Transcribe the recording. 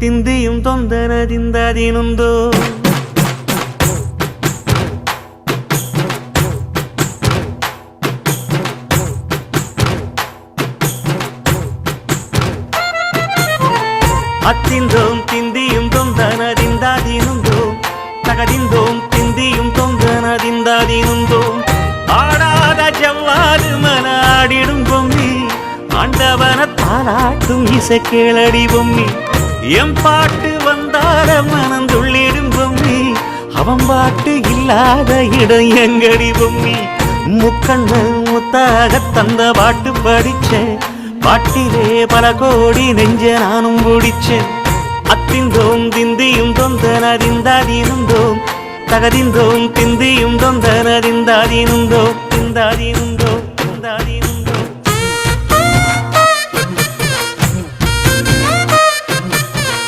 ತಿಂದಿಯು ತೊಂದರದಿಂದ ದಿನೊಂದು அத்திந்தோம் திந்தியும் தொந்தனதிந்தாதினுந்தோம் தகதிந்தோம் திந்தியும் தொந்தனதிந்தாதினுந்தோம் ஆடாத ஜவ்வாது மனாடிடும் பொம்மி. ஆண்டவன தாராட்டும் இசை கேளடி பொம்மி. என் பாட்டு வந்தார மனந்துள்ளிடும் பொம்மி அவன் பாட்டு இல்லாத இடம் எங்கடி பொம்மி. முக்கண்ணு முத்தாக தந்த பாட்டு படிச்சேன் பாட்டிலே பல கோடி நெஞ்ச நானும் பிடிச்சேன் அத்திந்தோம் திந்தியும் தொந்தனதிந்தாதீனுந்தோம் தகதிந்தோம் திந்தியும் தொந்தனதிந்தாதீனுந்தோம் திந்தாதீனுந்தோம்